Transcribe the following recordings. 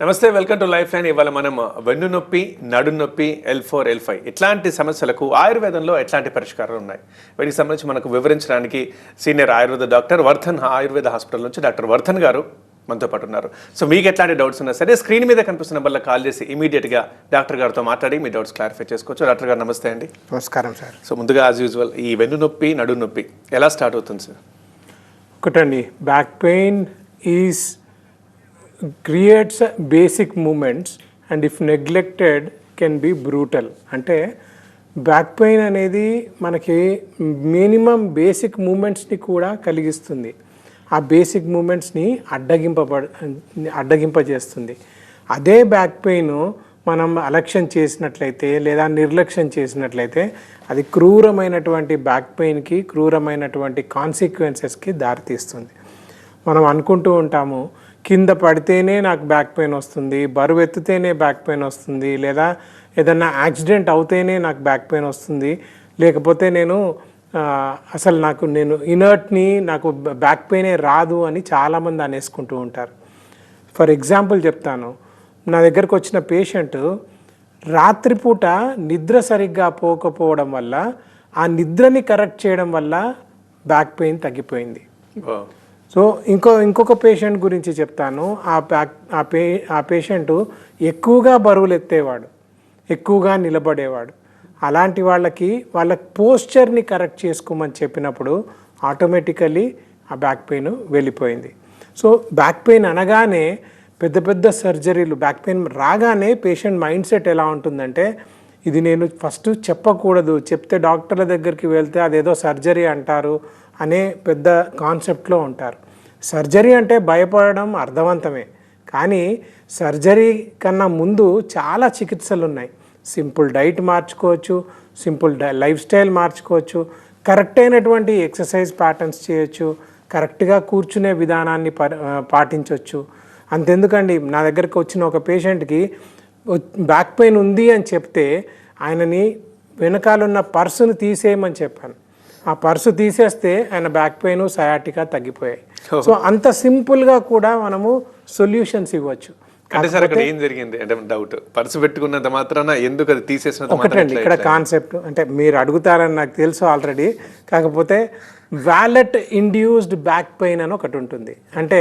నమస్తే welcome to life line. ఇవాళ మనం వెన్ను నొప్పి నడు నొప్పి ఎల్ ఫోర్ ఎల్ ఫైవ్ ఇట్లాంటి సమస్యలకు ఆయుర్వేదంలో ఎట్లాంటి పరిష్కారాలు ఉన్నాయి? వీటికి సంబంధించి మనకు వివరించడానికి senior Ayurveda doctor Vardhan Ayurveda hospital నుంచి డాక్టర్ వర్ధన్ గారు మనతో పాటు ఉన్నారు. సో మీకు ఎట్లాంటి డౌట్స్ ఉన్నా సరే స్క్రీన్ మీద కనిపిస్తున్న నెంబర్లో కాల్ చేసి ఇమీడియట్గా డాక్టర్ గారితో మాట్లాడి మీ డౌట్స్ క్లారిఫై చేసుకోవచ్చు. డాక్టర్ గారు నమస్తే అండి. నమస్కారం సార్. సో ముందుగా యాజ్ యూజువల్ ఈ వెన్ను నొప్పి నడు నొప్పి ఎలా స్టార్ట్ అవుతుంది సార్? ఒకటండి back pain is creates basic movements and if neglected can be brutal అంటే బ్యాక్ పెయిన్ అనేది మనకి మినిమం బేసిక్ మూమెంట్స్ని కూడా కలిగిస్తుంది. ఆ బేసిక్ మూమెంట్స్ని అడ్డగింపబ అడ్డగింపజేస్తుంది. అదే బ్యాక్ పెయిన్ మనం అలక్ష్యం చేసినట్లయితే లేదా నిర్లక్ష్యం చేసినట్లయితే అది క్రూరమైనటువంటి బ్యాక్ పెయిన్కి క్రూరమైనటువంటి కాన్సిక్వెన్సెస్కి దారితీస్తుంది. మనం అనుకుంటూ ఉంటాము కింద పడితేనే నాకు బ్యాక్ పెయిన్ వస్తుంది బరువు ఎత్తితేనే బ్యాక్ పెయిన్ వస్తుంది లేదా ఏదన్నా యాక్సిడెంట్ అవుతేనే నాకు బ్యాక్ పెయిన్ వస్తుంది. లేకపోతే నేను అసలు నాకు నేను ఇనర్ట్ని నాకు బ్యాక్ పెయినే రాదు అని చాలామంది అనేసుకుంటూ ఉంటారు. ఫర్ ఎగ్జాంపుల్ చెప్తాను. నా దగ్గరకు వచ్చిన పేషెంట్ రాత్రిపూట నిద్ర సరిగ్గా పోకపోవడం వల్ల ఆ నిద్రని కరెక్ట్ చేయడం వల్ల బ్యాక్ పెయిన్ తగ్గిపోయింది. సో ఇంకో ఇంకొక పేషెంట్ గురించి చెప్తాను. ఆ బ్యాక్ ఆ పే ఆ పేషెంట్ ఎక్కువగా బరువులు ఎత్తేవాడు ఎక్కువగా నిలబడేవాడు. అలాంటి వాళ్ళకి వాళ్ళ పోస్చర్ని కరెక్ట్ చేసుకోమని చెప్పినప్పుడు ఆటోమేటికలీ ఆ బ్యాక్ పెయిన్ వెళ్ళిపోయింది. సో బ్యాక్ పెయిన్ అనగానే పెద్ద పెద్ద సర్జరీలు బ్యాక్ పెయిన్ రాగానే పేషెంట్ మైండ్ సెట్ ఎలా ఉంటుందంటే ఇది నేను ఫస్ట్ చెప్పకూడదు చెప్తే డాక్టర్ల దగ్గరికి వెళ్తే అదేదో సర్జరీ అంటారు అనే పెద్ద కాన్సెప్ట్లో ఉంటారు. సర్జరీ అంటే భయపడడం అర్థవంతమే. కానీ సర్జరీ కన్నా ముందు చాలా చికిత్సలు ఉన్నాయి సింపుల్ డైట్ మార్చుకోవచ్చు సింపుల్ డై లైఫ్ స్టైల్ మార్చుకోవచ్చు కరెక్ట్ అయినటువంటి ఎక్సర్సైజ్ ప్యాటర్న్స్ చేయొచ్చు కరెక్ట్గా కూర్చునే విధానాన్ని ప పాటించవచ్చు అంతెందుకండి నా దగ్గరకు వచ్చిన ఒక పేషెంట్కి బ్యాక్ పెయిన్ ఉంది అని చెప్తే ఆయనని వెనకాలన్న పర్సును తీసేయమని చెప్పాను. ఆ పర్సు తీసేస్తే ఆయన బ్యాక్ పెయిన్ సయాటికా తగ్గిపోయాయి. సో అంత సింపుల్గా కూడా మనము సొల్యూషన్స్ ఇవ్వచ్చు. అంటే సార్ అక్కడ ఏం జరిగింది? అంటే డౌట్ పర్సు పెట్టుకున్నంత మాత్రాన ఎందుకు అది తీసేసినంత మాత్రాన ఒకటండి ఇక్కడ కాన్సెప్ట్ అంటే మీరు అడుగుతారని నాకు తెలుసు ఆల్రెడీ కాకపోతే వ్యాలెట్ ఇండ్యూస్డ్ బ్యాక్ పెయిన్ అని ఒకటి ఉంటుంది. అంటే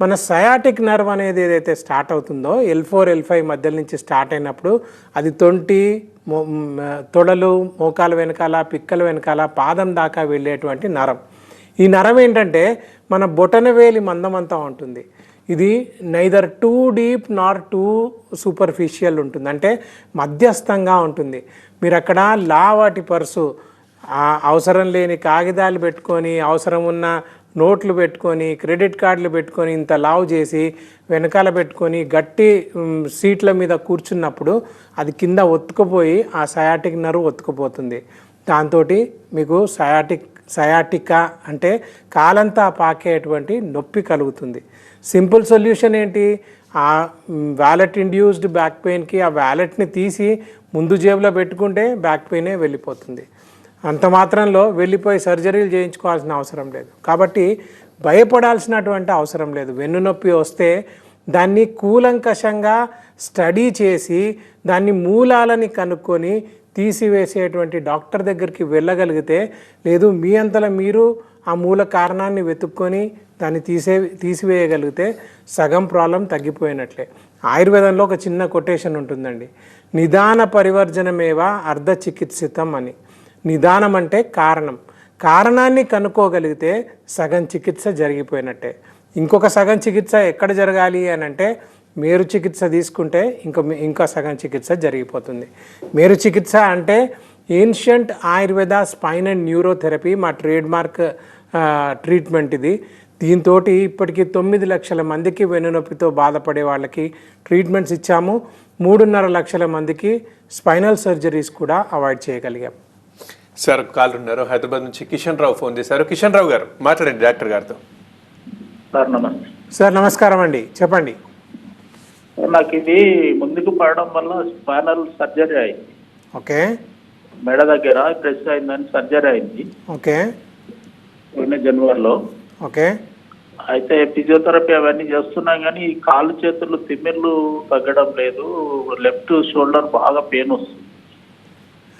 మన సయాటిక్ నర్వ్ అనేది ఏదైతే స్టార్ట్ అవుతుందో ఎల్ ఫోర్ ఎల్ ఫైవ్ మధ్య నుంచి స్టార్ట్ అయినప్పుడు అది తొంటి తొడలు మోకాల వెనకాల పిక్కల వెనకాల పాదం దాకా వెళ్ళేటువంటి నరం. ఈ నరం ఏంటంటే మన బొటనవేలి మందమంతా ఉంటుంది. ఇది neither too deep nor too superficial ఉంటుంది. అంటే మధ్యస్థంగా ఉంటుంది. మీరు అక్కడ లావాటి పర్సు అవసరం లేని కాగితాలు పెట్టుకొని అవసరం ఉన్న నోట్లు పెట్టుకొని క్రెడిట్ కార్డులు పెట్టుకొని ఇంత లావు చేసి వెనకాల పెట్టుకొని గట్టి సీట్ల మీద కూర్చున్నప్పుడు అది కింద ఒత్తుకుపోయి ఆ సయాటిక్ నరు ఒత్తుకుపోతుంది. దాంతో మీకు సయాటిక్ సయాటికా అంటే కాలంతా పాకేటువంటి నొప్పి కలుగుతుంది. సింపుల్ సొల్యూషన్ ఏంటి? ఆ వ్యాలెట్ ఇండ్యూస్డ్ బ్యాక్ పెయిన్కి ఆ వ్యాలెట్ని తీసి ముందు జేబులో పెట్టుకుంటే బ్యాక్ పెయినే వెళ్ళిపోతుంది. అంత మాత్రంలో వెళ్ళిపోయి సర్జరీలు చేయించుకోవాల్సిన అవసరం లేదు. కాబట్టి భయపడాల్సినటువంటి అవసరం లేదు. వెన్నునొప్పి వస్తే దాన్ని కూలంకషంగా స్టడీ చేసి దాన్ని మూలాలని కనుక్కొని తీసివేసేటువంటి డాక్టర్ దగ్గరికి వెళ్ళగలిగితే లేదు మీ అంతలో మీరు ఆ మూల కారణాన్ని వెతుక్కొని దాన్ని తీసే తీసివేయగలిగితే సగం ప్రాబ్లం తగ్గిపోయినట్లే. ఆయుర్వేదంలో ఒక చిన్న కొటేషన్ ఉంటుందండి. నిదాన పరివర్జనమేవా అర్ధ చికిత్సితం అని. నిదానం అంటే కారణం. కారణాన్ని కనుక్కోగలిగితే సగం చికిత్స జరిగిపోయినట్టే. ఇంకొక సగం చికిత్స ఎక్కడ జరగాలి అని అంటే మేరు చికిత్స తీసుకుంటే ఇంక ఇంకా సగం చికిత్స జరిగిపోతుంది. మేరు చికిత్స అంటే ancient Ayurveda spine and neurotherapy మా ట్రేడ్ మార్క్ ట్రీట్మెంట్ ఇది దీంతో ఇప్పటికీ తొమ్మిది లక్షల మందికి వెన్నునొప్పితో బాధపడే వాళ్ళకి ట్రీట్మెంట్స్ ఇచ్చాము. మూడున్నర లక్షల మందికి స్పైనల్ సర్జరీస్ కూడా అవాయిడ్ చేయగలిగాం. సార్ కాల్ ఉన్నారు. హైదరాబాద్ నుంచి కిషన్ రావు ఫోన్ చేశారు. కిషన్ రావు గారు మాట్లాడండి డాక్టర్ గారితో. సార్ నమస్తే. సార్ నమస్కారం అండి. చెప్పండి. సార్, నాకు ఇది ముందుకు పడడం వల్ల స్పైనల్ సర్జరీ అయింది. ఓకే. మెడ దగ్గర ప్రెస్ అయిందని సర్జరీ అయింది. ఓకే. పోయిన జనవరిలో. ఓకే. అయితే ఫిజియోథెరపీ అవన్నీ చేస్తున్నాం కానీ ఈ కాళ్ళు చేతులు తిమ్మిర్లు తగ్గడం లేదు. లెఫ్ట్ షోల్డర్ బాగా పెయిన్ వస్తుంది.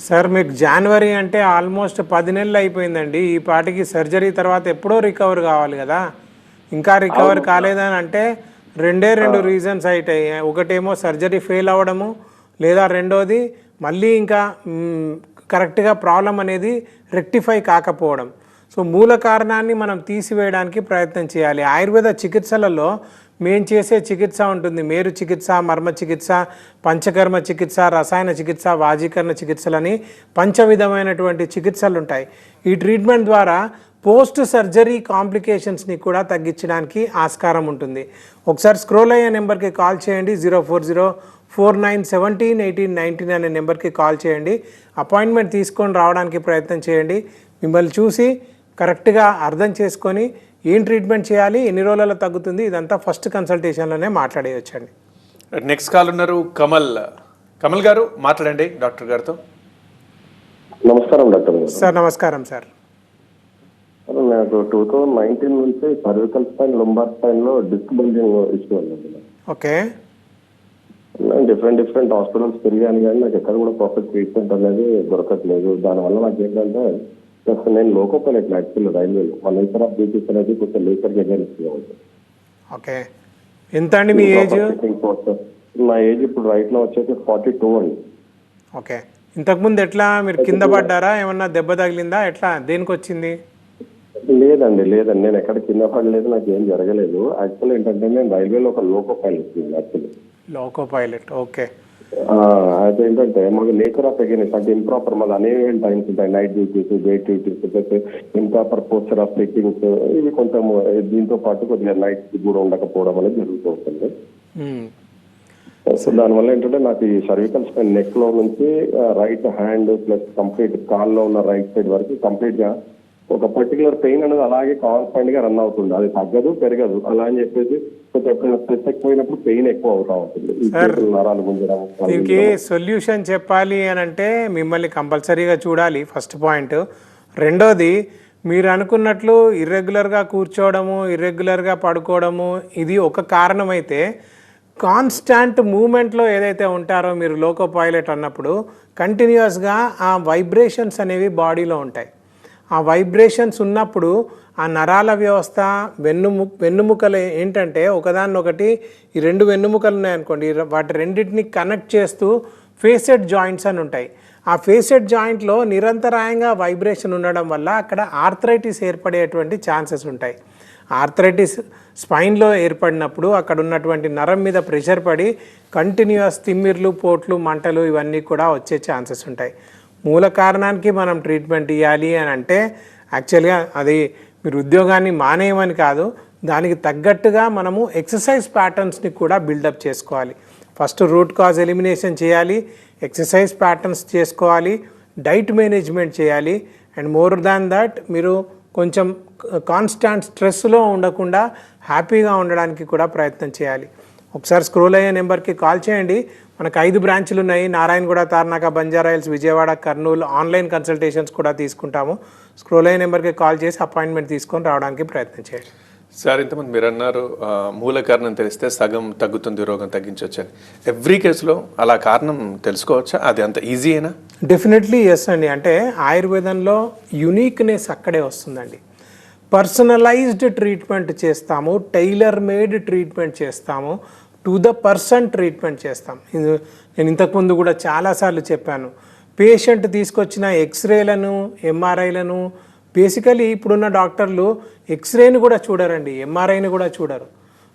సార్ మీకు జనవరి అంటే ఆల్మోస్ట్ పది నెలలు అయిపోయిందండి. ఈ పాటికి సర్జరీ తర్వాత ఎప్పుడో రికవర్ కావాలి కదా. ఇంకా రికవర్ కాలేదని అంటే రెండే రెండు రీజన్స్ అయితాయి. ఒకటేమో సర్జరీ ఫెయిల్ అవ్వడము లేదా రెండోది మళ్ళీ ఇంకా కరెక్ట్గా ప్రాబ్లం అనేది రెక్టిఫై కాకపోవడం. సో మూల కారణాన్ని మనం తీసివేయడానికి ప్రయత్నం చేయాలి. ఆయుర్వేద చికిత్సలలో మేం చేసే చికిత్స ఉంటుంది. మేరు చికిత్స మర్మ చికిత్స పంచకర్మ చికిత్స రసాయన చికిత్స వాజీకరణ చికిత్సలని పంచవిధమైనటువంటి చికిత్సలు ఉంటాయి ఈ ట్రీట్మెంట్ ద్వారా పోస్ట్ సర్జరీ కాంప్లికేషన్స్ని కూడా తగ్గించడానికి ఆస్కారం ఉంటుంది. ఒకసారి స్క్రోల్ అయ్యే నెంబర్కి కాల్ చేయండి. Zero four zero four nine seventeen eighteen nineteen అనే నెంబర్కి కాల్ చేయండి. అపాయింట్మెంట్ తీసుకొని రావడానికి ప్రయత్నం చేయండి. మిమ్మల్ని చూసి కరెక్ట్గా అర్థం చేసుకొని ఏం ట్రీట్మెంట్ చేయాలి ఎన్ని రోజులలో తగ్గుతుంది ఇదంతా ఫస్ట్ కన్సల్టేషన్లోనే మాట్లాడేయచ్చండి. నెక్స్ట్ కాల్ ఉన్నారు కమల్. కమల్ గారు మాట్లాడండి డాక్టర్ గారితో. నమస్కారం డాక్టర్ గారు. సార్ నమస్కారం సార్. నాకు టూ థౌజండ్ నైన్టీన్ నుంచి సర్వికల్ స్పైన్ లుంబార్ స్పైన్లో డిస్క్ బల్జింగ్ ఇష్యూ ఉంది ఓకే. నేను డిఫరెంట్ డిఫరెంట్ హాస్పిటల్స్ తిరిగాను కానీ నాకు ఎక్కడ కూడా పర్ఫెక్ట్ ట్రీట్మెంట్ అనేది దొరకట్లేదు. దానివల్ల నాకు ఏంటంటే just నేను లోకో పైలట్ యాక్చువల్ రైల్వేలో మా నేచర్ ఆఫ్ డ్యూటీస్ అనేది కొంచెం లేచర్ అగేన్స్ట్ ఓకే. ఎంత అండి మీ ఏజ్ నా ఏజ్ ఇప్పుడు రైట్లో వచ్చేసి ఫార్టీ టూ అండి. ఓకే. ఇంతకుముందు ఎట్లా మీరు కింద పడ్డారా? ఏమన్నా దెబ్బ తగిలిందా? ఎట్లా? దేనికి వచ్చింది? లేదండి లేదండి. నేను ఎక్కడ కింద పడలేదు నాకు ఏం జరగలేదు. యాక్చువల్ ఏంటంటే నేను రైల్వేలో ఒక loco pilot actually loco pilot okay. అయితే ఏంటంటే మాకు నేచర్ ఆఫ్ అగేనెస్ అంటే ఇంప్రాపర్ మాది అనేక టైమ్స్ ఉంటాయి night duties day duties plus improper posture of settings ఇవి కొంచెం దీంతో పాటు కొద్దిగా నైట్ కూడా ఉండకపోవడం అనేది జరుగుతూ ఉంటుంది. సో దానివల్ల ఏంటంటే నాకు ఈ సర్వికల్ స్పైన్ నెక్లో నుంచి రైట్ హ్యాండ్ ప్లస్ కంప్లీట్ కాల్లో ఉన్న రైట్ సైడ్ వరకు కంప్లీట్గా ఒక పర్టికులర్ పెయిన్ అనేది అలాగే కాన్స్టెంట్గా రన్ అవుతుంది. అది తగ్గదు పెరగదు. అలా అని చెప్పేసి కొంచెం స్ట్రెస్ ఎక్కువైనప్పుడు పెయిన్ ఎక్కువ అవుతా ఉంటుంది. నరాలు గుంజడం దీనికి సొల్యూషన్ చెప్పాలి అని అంటే మిమ్మల్ని కంపల్సరీగా చూడాలి. ఫస్ట్ పాయింట్ రెండోది మీరు అనుకున్నట్లు ఇర్రెగ్యులర్గా కూర్చోవడము ఇర్రెగ్యులర్గా పడుకోవడము ఇది ఒక కారణమైతే కాన్స్టాంట్ మూమెంట్లో ఏదైతే ఉంటారో మీరు లోకో పైలట్ అన్నప్పుడు కంటిన్యూస్గా ఆ వైబ్రేషన్స్ అనేవి బాడీలో ఉంటాయి. ఆ వైబ్రేషన్స్ ఉన్నప్పుడు ఆ నరాల వ్యవస్థ వెన్నుము వెన్నుముకలు ఏంటంటే ఒకదాన్నొకటి ఈ రెండు వెన్నుముకలు ఉన్నాయనుకోండి వాటి రెండింటిని కనెక్ట్ చేస్తూ ఫేసెడ్ జాయింట్స్ అని ఉంటాయి. ఆ ఫేసెడ్ జాయింట్లో నిరంతరాయంగా వైబ్రేషన్ ఉండడం వల్ల అక్కడ ఆర్థరైటిస్ ఏర్పడేటువంటి ఛాన్సెస్ ఉంటాయి. ఆర్థరైటిస్ స్పైన్లో ఏర్పడినప్పుడు అక్కడ ఉన్నటువంటి నరం మీద ప్రెషర్ పడి కంటిన్యూస్ తిమ్మిర్లు పోట్లు మంటలు ఇవన్నీ కూడా వచ్చే ఛాన్సెస్ ఉంటాయి. మూల కారణానికి మనం ట్రీట్మెంట్ ఇవ్వాలి అని అంటే యాక్చువల్గా అది మీరు ఉద్యోగాన్ని మానేయమని కాదు దానికి తగ్గట్టుగా మనము ఎక్సర్సైజ్ ప్యాటర్న్స్ని కూడా బిల్డప్ చేసుకోవాలి. ఫస్ట్ రూట్ కాజ్ ఎలిమినేషన్ చేయాలి ఎక్సర్సైజ్ ప్యాటర్న్స్ చేసుకోవాలి డైట్ మేనేజ్మెంట్ చేయాలి అండ్ మోర్ దాన్ దట్ మీరు కొంచెం కాన్స్టాంట్ స్ట్రెస్లో ఉండకుండా హ్యాపీగా ఉండడానికి కూడా ప్రయత్నం చేయాలి. ఒకసారి స్క్రోల్ అయ్యే నెంబర్కి కాల్ చేయండి. మనకు ఐదు బ్రాంచ్లు ఉన్నాయి. నారాయణగూడ తార్నాక బంజారాయిల్స్ విజయవాడ కర్నూలు ఆన్లైన్ కన్సల్టేషన్స్ కూడా తీసుకుంటాము. స్క్రోల్ అయ్యే నెంబర్కి కాల్ చేసి అపాయింట్మెంట్ తీసుకొని రావడానికి ప్రయత్నం చేయండి. సార్ ఇంతమంది మీరు అన్నారు మూల కారణం తెలిస్తే సగం తగ్గుతుంది రోగం తగ్గించవచ్చు అని. ఎవ్రీ కేసులో అలా కారణం తెలుసుకోవచ్చా? అది అంత ఈజీ అయినా డెఫినెట్లీ ఎస్ అండి. అంటే ఆయుర్వేదంలో యునీక్నెస్ అక్కడే వస్తుందండి. పర్సనలైజ్డ్ ట్రీట్మెంట్ చేస్తాము టైలర్ మేడ్ ట్రీట్మెంట్ చేస్తాము. టు ద పర్సన్ ట్రీట్మెంట్ చేస్తాం. నేను ఇంతకుముందు కూడా చాలాసార్లు చెప్పాను. పేషెంట్ తీసుకొచ్చిన ఎక్స్రేలను ఎంఆర్ఐలను బేసికలీ ఇప్పుడున్న డాక్టర్లు ఎక్స్రేని కూడా చూడరండి ఎంఆర్ఐని కూడా చూడరు.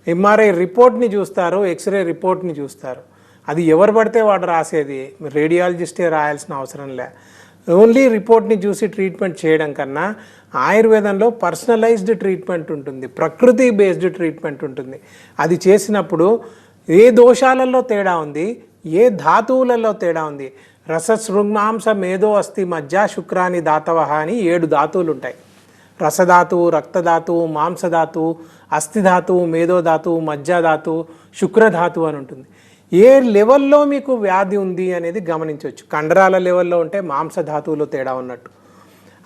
ఎంఆర్ఐ రిపోర్ట్ని చూస్తారు ఎక్స్రే రిపోర్ట్ని చూస్తారు. అది ఎవరు పడితే వాడు రాసేది రేడియాలజిస్టే రాయాల్సిన అవసరం లే. ఓన్లీ రిపోర్ట్ని చూసి ట్రీట్మెంట్ చేయడం కన్నా ఆయుర్వేదంలో పర్సనలైజ్డ్ ట్రీట్మెంట్ ఉంటుంది ప్రకృతి బేస్డ్ ట్రీట్మెంట్ ఉంటుంది. అది చేసినప్పుడు ఏ దోషాలలో తేడా ఉంది ఏ ధాతువులలో తేడా ఉంది? రసశృంగాంస మేధో అస్థి మజ్జ శుక్రాని దాతవ అని ఏడు ధాతువులు ఉంటాయి రసధాతువు రక్తధాతువు మాంసధాతువు అస్థిధాతువు మేధోధాతువు మజ్జాధాతువు శుక్రధాతువు అని ఉంటుంది. ఏ లెవెల్లో మీకు వ్యాధి ఉంది అనేది గమనించవచ్చు. కండరాల లెవెల్లో ఉంటే మాంసధాతువులో తేడా ఉన్నట్టు.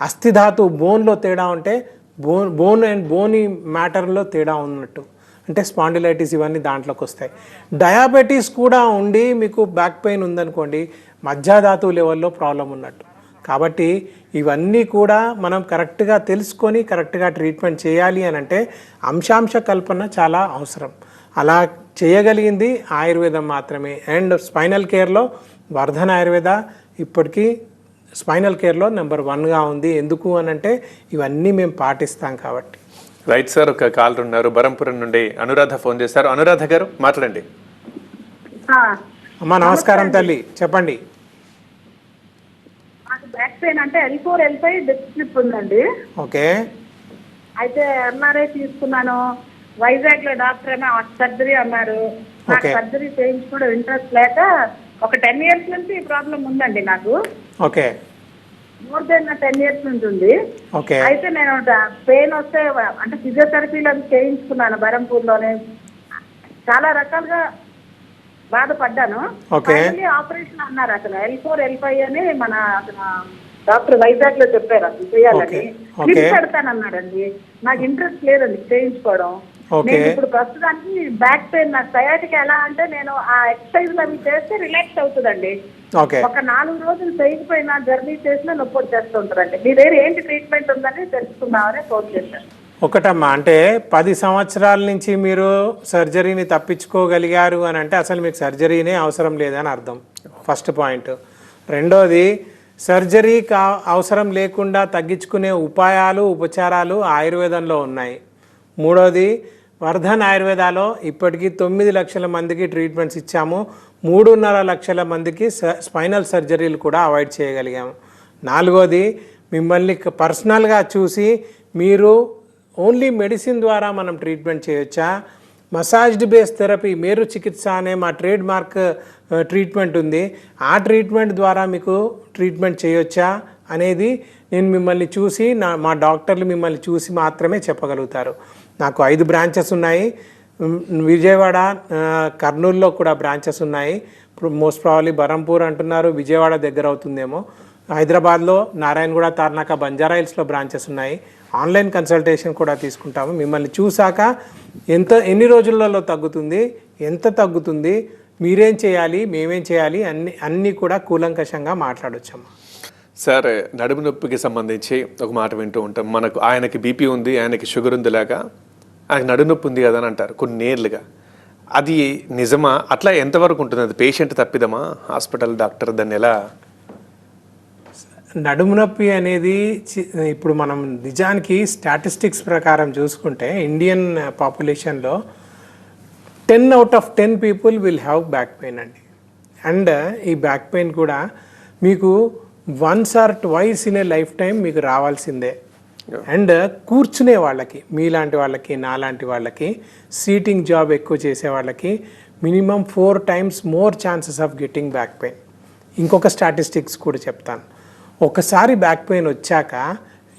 అస్థిధాతు బోన్లో తేడా ఉంటే బోన్ బోన్ అండ్ బోనీ మ్యాటర్లో తేడా ఉన్నట్టు. అంటే స్పాండిలైటిస్ ఇవన్నీ దాంట్లోకి వస్తాయి. డయాబెటీస్ కూడా ఉండి మీకు బ్యాక్ పెయిన్ ఉందనుకోండి మధ్యాధాతు లెవెల్లో ప్రాబ్లం ఉన్నట్టు. కాబట్టి ఇవన్నీ కూడా మనం కరెక్ట్గా తెలుసుకొని కరెక్ట్గా ట్రీట్మెంట్ చేయాలి అని అంటే అంశాంశ కల్పన చాలా అవసరం. అలా చేయగలిగింది ఆయుర్వేదం మాత్రమే. అండ్ స్పైనల్ కేర్లో వర్ధన్ ఆయుర్వేద ఇప్పటికీ స్పైనల్ కేర్లో నెంబర్ వన్గా ఉంది. ఎందుకు అని అంటే ఇవన్నీ మేము పాటిస్తాం కాబట్టి. రైట్ సార్ ఒక కాల్ ఉన్నారు. బరంపురం నుండి అనురాధ ఫోన్ చేశారు. అనురాధ గారు మాట్లాడండి. అమ్మ నమస్కారం తల్లి. చెప్పండి. నాకు బ్యాక్ పెయిన్ అంటే L four L five disc slip ఉందండి. ఓకే. అయితే ఎంఆర్ఐ తీసుకున్నాను. వైజాగ్లో డాక్టర్ సర్జరీ అన్నారు. సర్జరీ చేయించుకోవడం ఇంట్రెస్ట్ లేక ఒక టెన్ ఇయర్స్ నుంచి ఈ ప్రాబ్లం ఉందండి నాకు. Okay. More than ten years నుంచి ఉంది. ఓకే. అయితే నేను పెయిన్ వస్తే అంటే ఫిజియోథెరపీలో చేయించుకున్నాను బరంపూర్లోనే. చాలా రకాలుగా బాధపడ్డాను. ఆపరేషన్ అన్నారు అసలు ఎల్ ఫోర్ ఎల్ ఫైవ్ అని మన అతను డాక్టర్ వైజాగ్లో చెప్పారు అసలు చేయాలని. క్లిప్ పెడతానన్నాడండి. నాకు ఇంట్రెస్ట్ లేదండి చేయించుకోవడం. నేను ఇప్పుడు ప్రస్తుతానికి బ్యాక్ పెయిన్ నాకు సయాటికి ఎలా అంటే నేను ఆ ఎక్సర్సైజ్ అవి చేస్తే రిలాక్స్ అవుతుందండి. ఓకే. ఒక నాలుగు రోజులు చేయకపోయినా జర్నీ చేసినా నొప్పి వచ్చేస్తుంటారండి మీ దగ్గర ఏంటి ట్రీట్మెంట్ ఉందని తెలుసుకుందామని ఫోన్ చేశాను. ఒకటమ్మా అంటే పది సంవత్సరాల నుంచి మీరు సర్జరీని తప్పించుకోగలిగారు అని అంటే అసలు మీకు సర్జరీనే అవసరం లేదని అర్థం. ఫస్ట్ పాయింట్ రెండోది సర్జరీ కా అవసరం లేకుండా తగ్గించుకునే ఉపాయాలు ఉపచారాలు ఆయుర్వేదంలో ఉన్నాయి. మూడోది వర్ధన్ ఆయుర్వేదాలో ఇప్పటికీ తొమ్మిది లక్షల మందికి ట్రీట్మెంట్స్ ఇచ్చాము. మూడున్నర లక్షల మందికి స- స్పైనల్ సర్జరీలు కూడా అవాయిడ్ చేయగలిగాము. నాలుగోది మిమ్మల్ని పర్సనల్గా చూసి మీరు ఓన్లీ మెడిసిన్ ద్వారా మనం ట్రీట్మెంట్ చేయొచ్చా? మసాజ్డ్ బేస్ థెరపీ మేరు చికిత్స అనే మా ట్రేడ్ మార్క్ ట్రీట్మెంట్ ఉంది. ఆ ట్రీట్మెంట్ ద్వారా మీకు ట్రీట్మెంట్ చేయొచ్చా? అనేది నేను మిమ్మల్ని చూసి నా మా డాక్టర్లు మిమ్మల్ని చూసి మాత్రమే చెప్పగలుగుతారు. నాకు ఐదు బ్రాంచెస్ ఉన్నాయి. విజయవాడ కర్నూలులో కూడా బ్రాంచెస్ ఉన్నాయి. ఇప్పుడు మోస్ట్ ప్రాబ్లీ బరంపూర్ అంటున్నారు విజయవాడ దగ్గర అవుతుందేమో. హైదరాబాద్లో నారాయణగూడ తార్నాక బంజారా హిల్స్లో బ్రాంచెస్ ఉన్నాయి. ఆన్లైన్ కన్సల్టేషన్ కూడా తీసుకుంటాము. మిమ్మల్ని చూశాక ఎంత ఎన్ని రోజులలో తగ్గుతుంది ఎంత తగ్గుతుంది మీరేం చేయాలి మేమేం చేయాలి అన్ని అన్నీ కూడా కూలంకషంగా మాట్లాడొచ్చమ్మా. సార్ నడుము నొప్పికి సంబంధించి ఒక మాట వింటూ ఉంటాం. మనకు ఆయనకి బీపీ ఉంది ఆయనకి షుగర్ ఉంది లాగా ఆయనకు నడునొప్పి ఉంది కదా అని అంటారు కొన్ని నేర్లుగా అది నిజమా? అట్లా ఎంతవరకు ఉంటుంది? అది పేషెంట్ తప్పిదమా? హాస్పిటల్ డాక్టర్ దాన్ని ఎలా? నడుము నొప్పి అనేది చి- ఇప్పుడు మనం నిజానికి స్టాటిస్టిక్స్ ప్రకారం చూసుకుంటే Indian పాపులేషన్లో ten out of ten people will have back pain అండి. అండ్ ఈ బ్యాక్ పెయిన్ కూడా మీకు once or twice in a life time మీకు రావాల్సిందే. అండ్ కూర్చునే వాళ్ళకి మీలాంటి వాళ్ళకి నాలాంటి వాళ్ళకి సీటింగ్ జాబ్ ఎక్కువ చేసే వాళ్ళకి minimum four times more chances of getting back pain. ఇంకొక స్టాటిస్టిక్స్ కూడా చెప్తాను. ఒకసారి బ్యాక్ పెయిన్ వచ్చాక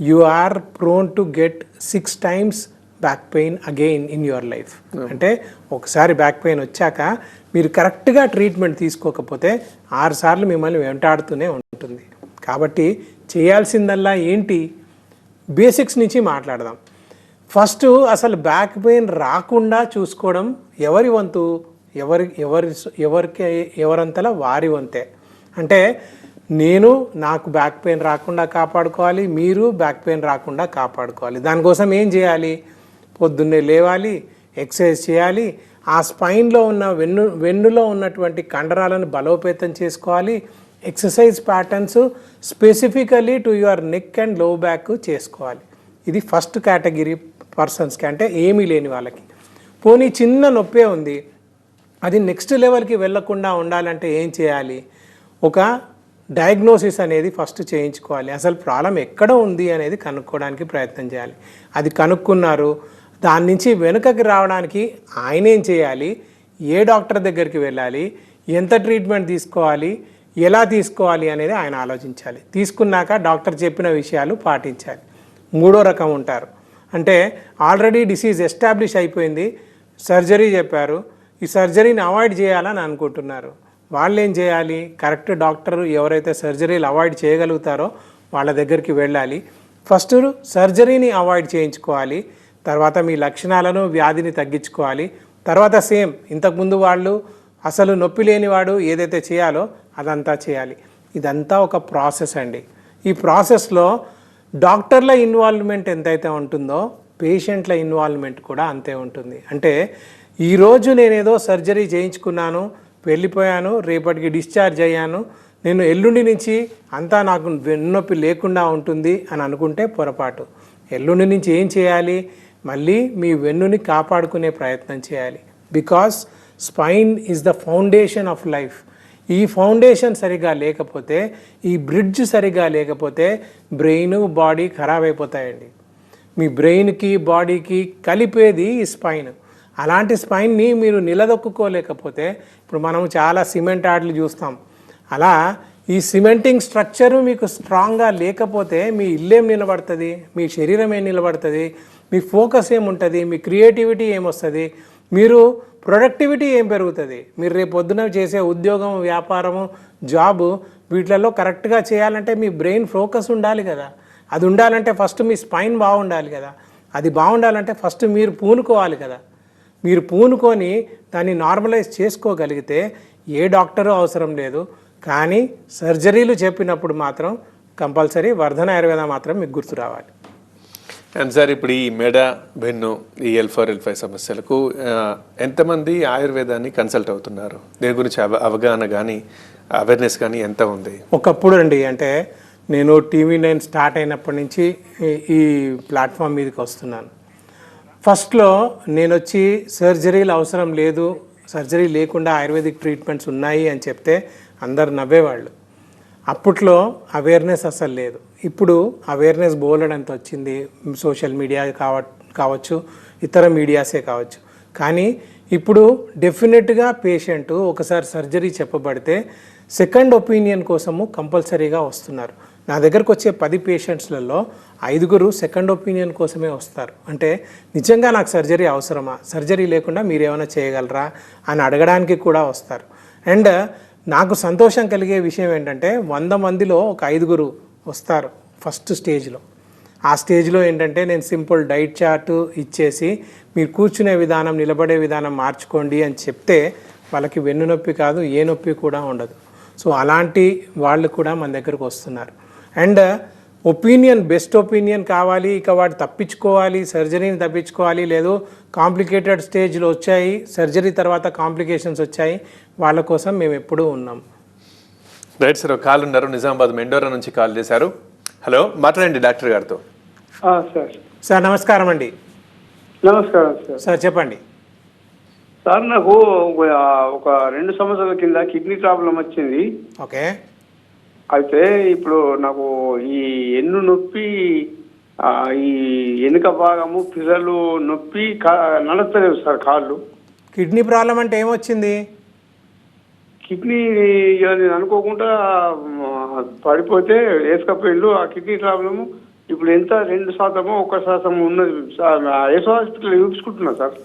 you are prone to get six times back pain again in your life. అంటే ఒకసారి బ్యాక్ పెయిన్ వచ్చాక మీరు కరెక్ట్గా ట్రీట్మెంట్ తీసుకోకపోతే ఆరు సార్లు మిమ్మల్ని వెంటాడుతూనే ఉంటుంది. కాబట్టి చేయాల్సిందల్లా ఏంటి? బేసిక్స్ నుంచి మాట్లాడదాం. ఫస్ట్ అసలు బ్యాక్ పెయిన్ రాకుండా చూసుకోవడం ఎవరి వంతు? ఎవరి ఎవరి ఎవరికి ఎవరంతలా వారి వంతే. అంటే నేను నాకు బ్యాక్ పెయిన్ రాకుండా కాపాడుకోవాలి మీరు బ్యాక్ పెయిన్ రాకుండా కాపాడుకోవాలి. దానికోసం ఏం చేయాలి? పొద్దున్నే లేవాలి ఎక్సర్సైజ్ చేయాలి ఆ స్పైన్లో ఉన్న వెన్ను వెన్నులో ఉన్నటువంటి కండరాలను బలోపేతం చేసుకోవాలి exercise patterns specifically to your neck అండ్లో back చేసుకోవాలి. ఇది ఫస్ట్ కేటగిరీ పర్సన్స్కి అంటే ఏమీ లేని వాళ్ళకి. పోనీ చిన్న నొప్పే ఉంది. అది నెక్స్ట్ లెవెల్కి వెళ్ళకుండా ఉండాలంటే ఏం చేయాలి? ఒక డయాగ్నోసిస్ అనేది ఫస్ట్ చేయించుకోవాలి. అసలు ప్రాబ్లం ఎక్కడ ఉంది అనేది కనుక్కోవడానికి ప్రయత్నం చేయాలి. అది కనుక్కున్నారు. దాని నుంచి వెనుకకి రావడానికి ఆయన ఏం చేయాలి? ఏ డాక్టర్ దగ్గరికి వెళ్ళాలి? ఎంత ట్రీట్మెంట్ తీసుకోవాలి? ఎలా తీసుకోవాలి అనేది ఆయన ఆలోచించాలి. తీసుకున్నాక డాక్టర్ చెప్పిన విషయాలు పాటించాలి. మూడో రకం ఉంటారు. అంటే ఆల్రెడీ డిసీజ్ ఎస్టాబ్లిష్ అయిపోయింది. సర్జరీ చెప్పారు. ఈ సర్జరీని అవాయిడ్ చేయాలని అనుకుంటున్నారు. వాళ్ళు ఏం చేయాలి? కరెక్ట్ డాక్టర్ ఎవరైతే సర్జరీలు అవాయిడ్ చేయగలుగుతారో వాళ్ళ దగ్గరికి వెళ్ళాలి. ఫస్ట్ సర్జరీని అవాయిడ్ చేయించుకోవాలి. తర్వాత మీ లక్షణాలను వ్యాధిని తగ్గించుకోవాలి. తర్వాత సేమ్ ఇంతకుముందు వాళ్ళు అసలు నొప్పి లేనివాడు ఏదైతే చేయాలో అదంతా చేయాలి. ఇదంతా ఒక ప్రాసెస్ అండి. ఈ ప్రాసెస్లో డాక్టర్ల ఇన్వాల్వ్మెంట్ ఎంతైతే ఉంటుందో పేషెంట్ల ఇన్వాల్వ్మెంట్ కూడా అంతే ఉంటుంది. అంటే ఈరోజు నేనేదో సర్జరీ చేయించుకున్నాను వెళ్ళిపోయాను రేపటికి డిశ్చార్జ్ అయ్యాను నేను ఎల్లుండి నుంచి అంతా నాకు వెన్నొప్పి లేకుండా ఉంటుంది అని అనుకుంటే పొరపాటు. ఎల్లుండి నుంచి ఏం చేయాలి? మళ్ళీ మీ వెన్నుని కాపాడుకునే ప్రయత్నం చేయాలి. Because spine is the foundation of life. ఈ ఫౌండేషన్ సరిగా లేకపోతే ఈ బ్రిడ్జ్ సరిగా లేకపోతే బ్రెయిన్ బాడీ ఖరాబ్ అయిపోతాయండి. మీ బ్రెయిన్కి బాడీకి కలిపేది ఈ స్పైన్. అలాంటి స్పైన్ని మీరు నిలదొక్కుకోలేకపోతే ఇప్పుడు మనం చాలా సిమెంట్ ఆటలు చూస్తాం. అలా ఈ సిమెంటింగ్ స్ట్రక్చర్ మీకు స్ట్రాంగ్గా లేకపోతే మీ ఇల్లేం నిలబడుతుంది? మీ శరీరం ఏం నిలబడుతుంది? మీ ఫోకస్ ఏముంటుంది? మీ క్రియేటివిటీ ఏమొస్తుంది? మీరు ప్రొడక్టివిటీ ఏం పెరుగుతుంది? మీరు రేపు పొద్దున చేసే ఉద్యోగం వ్యాపారము జాబు వీటిలలో కరెక్ట్గా చేయాలంటే మీ బ్రెయిన్ ఫోకస్ ఉండాలి కదా. అది ఉండాలంటే ఫస్ట్ మీ స్పైన్ బాగుండాలి కదా. అది బాగుండాలంటే ఫస్ట్ మీరు పూనుకోవాలి కదా. మీరు పూనుకొని దాన్ని నార్మలైజ్ చేసుకోగలిగితే ఏ డాక్టరు అవసరం లేదు. కానీ సర్జరీలు చెప్పినప్పుడు మాత్రం కంపల్సరీ వర్ధన ఆయుర్వేద మాత్రం మీకు గుర్తు రావాలి. అండ్ సార్ ఇప్పుడు ఈ మెడ బెన్ను ఈ ఎల్ ఫోర్ ఎల్ ఫైవ్ సమస్యలకు ఎంతమంది ఆయుర్వేదాన్ని కన్సల్ట్ అవుతున్నారు? దీని గురించి అవ అవగాహన కానీ అవేర్నెస్ కానీ ఎంత ఉంది? ఒకప్పుడు అండి అంటే నేను టీవీ నైన్ స్టార్ట్ అయినప్పటి నుంచి ఈ- ఈ ప్లాట్ఫామ్ మీదకి వస్తున్నాను. ఫస్ట్లో నేను వచ్చి సర్జరీలు అవసరం లేదు సర్జరీ లేకుండా ఆయుర్వేదిక్ ట్రీట్మెంట్స్ ఉన్నాయి అని చెప్తే అందరు నవ్వేవాళ్ళు. అప్పట్లో అవేర్నెస్ అసలు లేదు. ఇప్పుడు అవేర్నెస్ బోలెడంత వచ్చింది. సోషల్ మీడియా కావ కావచ్చు ఇతర మీడియాసే కావచ్చు. కానీ ఇప్పుడు డెఫినెట్గా పేషెంట్ ఒకసారి సర్జరీ చెప్పబడితే సెకండ్ ఒపీనియన్ కోసము కంపల్సరీగా వస్తున్నారు. నా దగ్గరకు వచ్చే పది పేషెంట్స్లలో ఐదుగురు సెకండ్ ఒపీనియన్ కోసమే వస్తారు. అంటే నిజంగా నాకు సర్జరీ అవసరమా? సర్జరీ లేకుండా మీరు ఏమైనా చేయగలరా? అని అడగడానికి కూడా వస్తారు. అండ్ నాకు సంతోషం కలిగే విషయం ఏంటంటే వంద మందిలో ఒక ఐదుగురు వస్తారు ఫస్ట్ స్టేజ్లో. ఆ స్టేజ్లో ఏంటంటే నేను సింపుల్ డైట్ చార్ట్ ఇచ్చేసి మీరు కూర్చునే విధానం నిలబడే విధానం మార్చుకోండి అని చెప్తే వాళ్ళకి వెన్ను నొప్పి కాదు ఏ నొప్పి కూడా ఉండదు. సో అలాంటి వాళ్ళు కూడా మన దగ్గరకు వస్తున్నారు. అండ్ ఒపీనియన్ బెస్ట్ ఒపీనియన్ కావాలి ఇక వాడు తప్పించుకోవాలి సర్జరీని తప్పించుకోవాలి లేదు కాంప్లికేటెడ్ స్టేజ్లో వచ్చాయి సర్జరీ తర్వాత కాంప్లికేషన్స్ వచ్చాయి వాళ్ళ కోసం మేము ఎప్పుడూ ఉన్నాం. రైట్ సార్ ఒక కాల్ ఉన్నారు. నిజామాబాద్ మెండోరా నుంచి కాల్ చేశారు. హలో మాట్లాడండి డాక్టర్ గారితో. సార్. సార్ నమస్కారం అండి. నమస్కారం సార్. సార్ చెప్పండి. సార్ నాకు ఒక- రెండు సంవత్సరాల కింద కిడ్నీ ప్రాబ్లం వచ్చింది. ఓకే. అయితే ఇప్పుడు నాకు ఈ ఎన్ను నొప్పి ఆ, ఈ ఎనుక భాగము పిల్లలు నొప్పి కా- నడతలేవు సార్ కాళ్ళు. కిడ్నీ ప్రాబ్లం అంటే ఏమొచ్చింది? కిడ్నీ ఇక నేను అనుకోకుండా పడిపోతే వేసుకపోయిండు. ఆ కిడ్నీ ప్రాబ్లము ఇప్పుడు ఎంత? రెండు శాతమో ఒక శాతం ఉన్నది. సార్ యశో హాస్పిటల్ చూపించుకుంటున్నా సార్.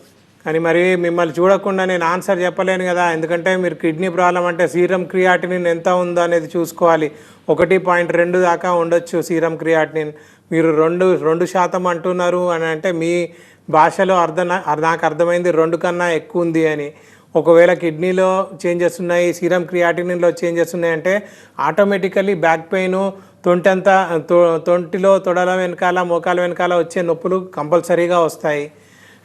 కానీ మరి మిమ్మల్ని చూడకుండా నేను ఆన్సర్ చెప్పలేను కదా. ఎందుకంటే మీరు కిడ్నీ ప్రాబ్లం అంటే సీరం క్రియాటినిన్ ఎంత ఉందో అనేది చూసుకోవాలి. ఒకటి పాయింట్ రెండు దాకా ఉండొచ్చు సీరం క్రియాటినిన్. మీరు రెండు రెండు శాతం అంటున్నారు అని అంటే మీ భాషలో అర్థం నాకు అర్థమైంది రెండు కన్నా ఎక్కువ ఉంది అని. ఒకవేళ కిడ్నీలో చేంజెస్ ఉన్నాయి సీరం క్రియాటినిన్లో చేంజెస్ ఉన్నాయి అంటే ఆటోమేటికలీ బ్యాక్ పెయిన్ తొంటంతా తొంటిలో తొడల వెనకాల మోకాల వెనకాల వచ్చే నొప్పులు కంపల్సరీగా వస్తాయి.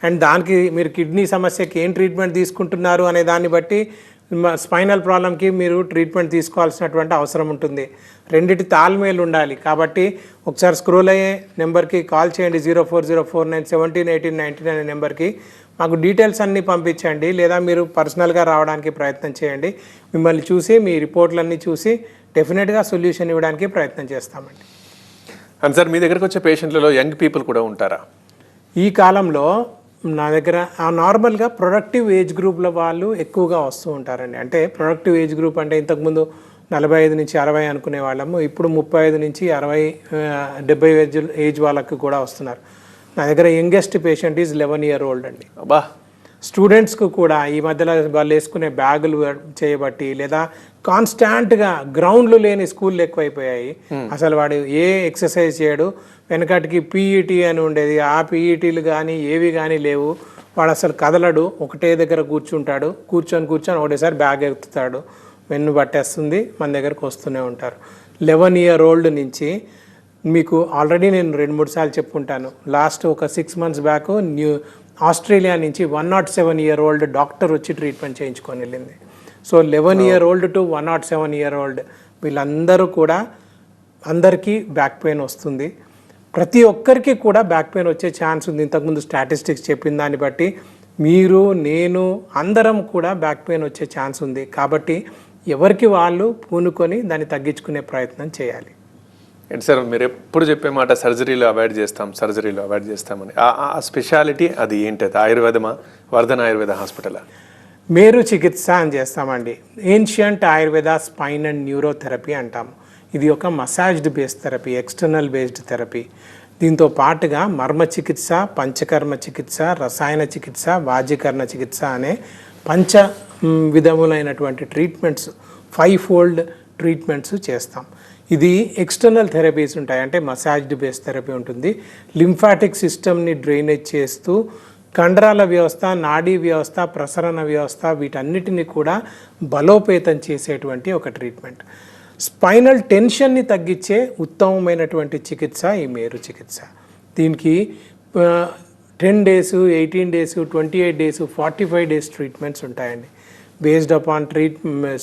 అండ్ దానికి మీరు కిడ్నీ సమస్యకి ఏం ట్రీట్మెంట్ తీసుకుంటున్నారు అనే దాన్ని బట్టి స్పైనల్ ప్రాబ్లంకి మీరు ట్రీట్మెంట్ తీసుకోవాల్సినటువంటి అవసరం ఉంటుంది. రెండిటి తాల్మేలు ఉండాలి. కాబట్టి ఒకసారి స్క్రోల్ అయ్యే నెంబర్కి కాల్ చేయండి zero four zero four nine seventeen eighteen nineteen అనే నెంబర్కి. మాకు డీటెయిల్స్ అన్నీ పంపించండి లేదా మీరు పర్సనల్గా రావడానికి ప్రయత్నం చేయండి. మిమ్మల్ని చూసి మీ రిపోర్ట్లన్నీ చూసి డెఫినెట్గా సొల్యూషన్ ఇవ్వడానికి ప్రయత్నం చేస్తామండి. అండ్ సార్ మీ దగ్గరకు వచ్చే పేషెంట్లలో యంగ్ పీపుల్ కూడా ఉంటారా? ఈ కాలంలో నా దగ్గర నార్మల్గా ప్రొడక్టివ్ ఏజ్ గ్రూప్ల వాళ్ళు ఎక్కువగా వస్తూ ఉంటారండి. అంటే ప్రొడక్టివ్ ఏజ్ గ్రూప్ అంటే ఇంతకుముందు నలభై ఐదు నుంచి అరవై అనుకునే వాళ్ళము. ఇప్పుడు ముప్పై ఐదు నుంచి అరవై డెబ్బై ఏజ్ ఏజ్ వాళ్ళకు కూడా వస్తున్నారు. నా దగ్గర youngest patient is eleven year old అండి. అబ్బా. స్టూడెంట్స్కు కూడా ఈ మధ్యలో వాళ్ళు వేసుకునే బ్యాగులు చేయబట్టి లేదా కాన్స్టాంట్గా గ్రౌండ్లు లేని స్కూళ్ళు ఎక్కువైపోయాయి. అసలు వాడు ఏ ఎక్సర్సైజ్ చేయడు. వెనకటికి పీఈటీ అని ఉండేది. ఆ పీఈటీలు కానీ ఏవి కానీ లేవు. వాడు అసలు కదలడు. ఒకటే దగ్గర కూర్చుంటాడు. కూర్చొని కూర్చొని ఒకటేసారి బ్యాగ్ ఎత్తుతాడు వెన్ను పట్టేస్తుంది. మన దగ్గరకు వస్తూనే ఉంటారు. లెవెన్ ఇయర్ ఓల్డ్ నుంచి మీకు ఆల్రెడీ నేను రెండు మూడు సార్లు చెప్పుకుంటాను లాస్ట్ ఒక six months back new Australia నుంచి one nought seven year old doctor వచ్చి ట్రీట్మెంట్ చేయించుకొని వెళ్ళింది. So eleven year old to one nought seven year old వీళ్ళందరూ కూడా అందరికీ బ్యాక్ పెయిన్ వస్తుంది. ప్రతి ఒక్కరికి కూడా బ్యాక్ పెయిన్ వచ్చే ఛాన్స్ ఉంది. ఇంతకుముందు స్టాటిస్టిక్స్ చెప్పిన దాన్ని బట్టి మీరు నేను అందరం కూడా బ్యాక్ పెయిన్ వచ్చే ఛాన్స్ ఉంది. కాబట్టి ఎవరికి వాళ్ళు పూనుకొని దాన్ని తగ్గించుకునే ప్రయత్నం చేయాలి. ఏంటి సార్ మీరు ఎప్పుడు చెప్పే మాట సర్జరీలో అవాయిడ్ చేస్తాం సర్జరీలో అవాయిడ్ చేస్తామని. ఆ- స్పెషాలిటీ అది ఏంటి అది ఆయుర్వేదమా? వర్ధన్ ఆయుర్వేద హాస్పిటలా? మేరు చికిత్స అని చేస్తామండి. Ancient Ayurveda spine and neurotherapy అంటాము. ఇది ఒక massaged based therapy external based therapy దీంతో పాటుగా మర్మ చికిత్స పంచకర్మ చికిత్స రసాయన చికిత్స వాజీకరణ చికిత్స అనే పంచ విధములైనటువంటి ట్రీట్మెంట్స్ ఫైవ్ ఫోల్డ్ ట్రీట్మెంట్స్ చేస్తాం. ఇది ఎక్స్టర్నల్ థెరపీస్ ఉంటాయి. అంటే మసాజ్డ్ బేస్ థెరపీ ఉంటుంది. లింఫాటిక్ సిస్టమ్ని డ్రైనేజ్ చేస్తూ కండరాల వ్యవస్థ నాడీ వ్యవస్థ ప్రసరణ వ్యవస్థ వీటన్నిటిని కూడా బలోపేతం చేసేటువంటి ఒక ట్రీట్మెంట్ స్పైనల్ టెన్షన్ని తగ్గించే ఉత్తమమైనటువంటి చికిత్స ఈ మేరు చికిత్స. దీనికి ten days eighteen days twenty eight days forty five days treatments ఉంటాయండి based upon treat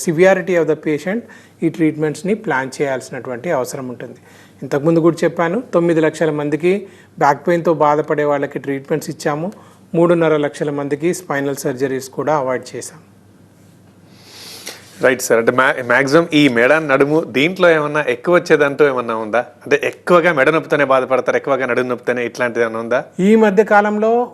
severity of the patient ఈ ట్రీట్మెంట్స్ని ప్లాన్ చేయాల్సినటువంటి అవసరం ఉంటుంది. ఇంతకుముందు కూడా చెప్పాను తొమ్మిది లక్షల మందికి బ్యాక్ పెయిన్తో బాధపడే వాళ్ళకి ట్రీట్మెంట్స్ ఇచ్చాము. మూడున్నర లక్షల మందికి స్పైనల్ సర్జరీస్ కూడా అవాయిడ్ చేశాం రైట్ సార్ అంటే మ్యా మ్యాక్సిమం ఈ మెడ నడుము దీంట్లో ఏమన్నా ఎక్కువ వచ్చేదంటూ ఏమన్నా ఉందా? అంటే ఎక్కువగా మెడ నొప్పితోనే బాధపడతారు ఎక్కువగా నడుము నొప్పితోనే ఇట్లాంటిది ఏమన్నా ఉందా? ఈ మధ్య కాలంలో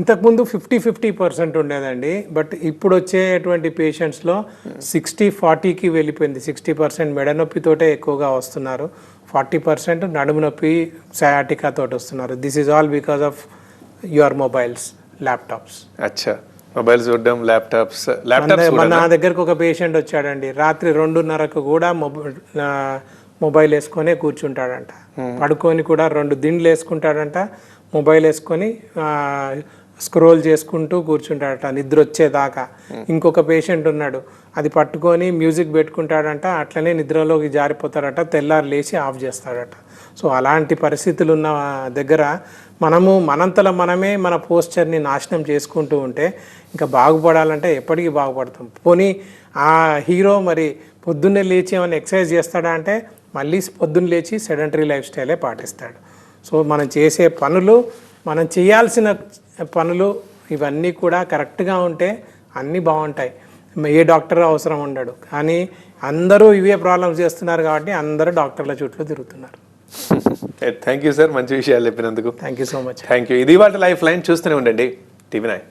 ఇంతకుముందు ఫిఫ్టీ ఫిఫ్టీ పర్సెంట్ ఉండేదండి. బట్ ఇప్పుడు వచ్చేటువంటి పేషెంట్స్లో సిక్స్టీ ఫార్టీకి వెళ్ళిపోయింది. సిక్స్టీ పర్సెంట్ మెడ నొప్పితోటే ఎక్కువగా వస్తున్నారు. ఫార్టీ పర్సెంట్ నడుము నొప్పి సయాటికా తోటి వస్తున్నారు. This is all because of your mobiles laptops అచ్చా. మొబైల్ చూడడం ల్యాప్టాప్స్ ల్యాప్టాప్స్ మన నా దగ్గరకు ఒక పేషెంట్ వచ్చాడండి. రాత్రి రెండున్నరకు కూడా మొబైల్ మొబైల్ వేసుకొని కూర్చుంటాడంట. పడుకొని కూడా రెండు దిండ్లు వేసుకుంటాడంట. మొబైల్ వేసుకొని స్క్రోల్ చేసుకుంటూ కూర్చుంటాడట నిద్ర వచ్చేదాకా ఇంకొక పేషెంట్ ఉన్నాడు. అది పట్టుకొని మ్యూజిక్ పెట్టుకుంటాడంట. అట్లనే నిద్రలోకి జారిపోతాడట. తెల్లారి లేచి ఆఫ్ చేస్తాడట. సో అలాంటి పరిస్థితులు ఉన్న దగ్గర మనము మనంతల మనమే మన పోస్చర్ని నాశనం చేసుకుంటూ ఉంటే ఇంకా బాగుపడాలంటే ఎప్పటికీ బాగుపడతాం. పోనీ ఆ హీరో మరి పొద్దున్నే లేచి ఏమైనా ఎక్సర్సైజ్ చేస్తాడా అంటే మళ్ళీ పొద్దున్న లేచి సెడెంటరీ లైఫ్ స్టైలే పాటిస్తాడు. సో మనం చేసే పనులు మనం చేయాల్సిన పనులు ఇవన్నీ కూడా కరెక్ట్గా ఉంటే అన్నీ బాగుంటాయి. ఏ డాక్టర్ అవసరం ఉండడు. కానీ అందరూ ఇవే ప్రాబ్లమ్స్ చేస్తున్నారు కాబట్టి అందరూ డాక్టర్ల చుట్టూ తిరుగుతున్నారు. థ్యాంక్ యూ సార్ మంచి విషయాలు చెప్పినందుకు. Thank you so much thank you ఇది వాటి లైఫ్ లైన్ చూస్తూనే ఉండండి. TV nine.